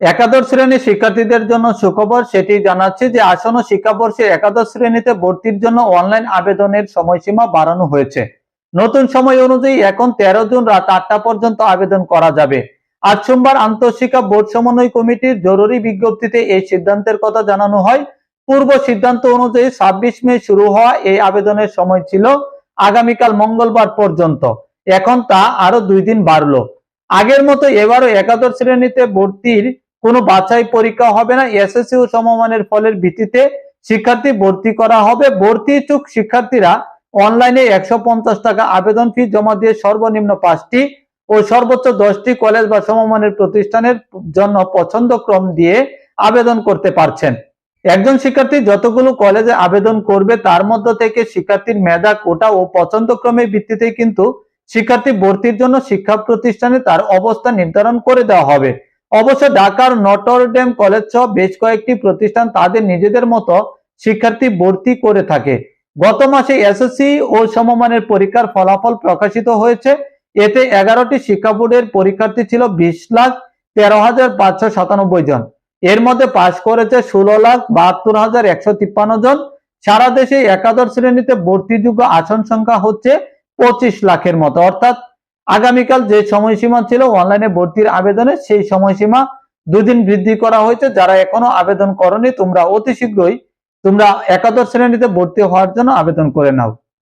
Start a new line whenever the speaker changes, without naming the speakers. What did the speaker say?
একাদশ শ্রেণির শিক্ষার্থীদের জন্য সুখবর সেটি জানাচ্ছে যে আসন্ন শিক্ষাবর্ষে একাদশ শ্রেণীতে ভর্তির জন্য অনলাইন আবেদনের সময়সীমা বাড়ানো হয়েছে। নতুন সময় অনুযায়ী এখন তেরো জুন রাত আটটা পর্যন্ত আবেদন করা যাবে। আজ সোমবার আন্তঃশিক্ষা বোর্ড সমন্বয় কমিটির জরুরি বিজ্ঞপ্তিতে এই সিদ্ধান্তের কথা জানানো হয়। পূর্ব সিদ্ধান্ত অনুযায়ী ছাব্বিশ মে শুরু হওয়া এই আবেদনের সময় ছিল আগামীকাল মঙ্গলবার পর্যন্ত। এখন তা আরও দুই দিন বাড়লো। আগের মতো এবারও একাদশ শ্রেণীতে ভর্তির কোনো বাছাই পরীক্ষা হবে না এসএসসি ও সমমানের ফলের ভিত্তিতে শিক্ষার্থী ভর্তি করা হবে। ভর্তি ইচ্ছুক শিক্ষার্থীরা অনলাইনে একশো পঞ্চাশ টাকা আবেদন ফি জমা দিয়ে সর্বনিম্ন পাঁচটি ও সর্বোচ্চ দশটি কলেজ বা সমমানের প্রতিষ্ঠানের জন্য পছন্দ ক্রম দিয়ে আবেদন করতে পারছেন। একজন শিক্ষার্থী যতগুলো কলেজে আবেদন করবে, তার মধ্য থেকে শিক্ষার্থীর মেধা, কোটা ও পছন্দ ক্রমের ভিত্তিতে কিন্তু শিক্ষার্থী ভর্তির জন্য শিক্ষা প্রতিষ্ঠানে তার অবস্থা নির্ধারণ করে দেওয়া হবে। অবশ্য ঢাকার নটরডেম কলেজ সহ বেশ কয়েকটি প্রতিষ্ঠান তাদের নিজেদের মতো শিক্ষার্থী ভর্তি করে থাকে। গত মাসে এসএসসি ও সমমানের পরীক্ষার ফলাফল প্রকাশিত হয়েছে। এতে এগারোটি শিক্ষা বোর্ডের পরীক্ষার্থী ছিল বিশ লাখ তেরো হাজার পাঁচশো সাতানব্বই জন। এর মধ্যে পাশ করেছে ষোলো লাখ বাহাত্তর হাজার একশো তিপ্পান্ন জন। সারা দেশে একাদশ শ্রেণীতে ভর্তিযোগ্য আসন সংখ্যা হচ্ছে পঁচিশ লাখের মতো। অর্থাৎ আগামীকাল যে সময়সীমা ছিল অনলাইনে ভর্তির আবেদনে, সেই সময়সীমা দুদিন বৃদ্ধি করা হয়েছে। যারা এখনও আবেদন করনি, তোমরা অতি শীঘ্রই তোমরা একাদশ শ্রেণীতে ভর্তি হওয়ার জন্য আবেদন করে নাও।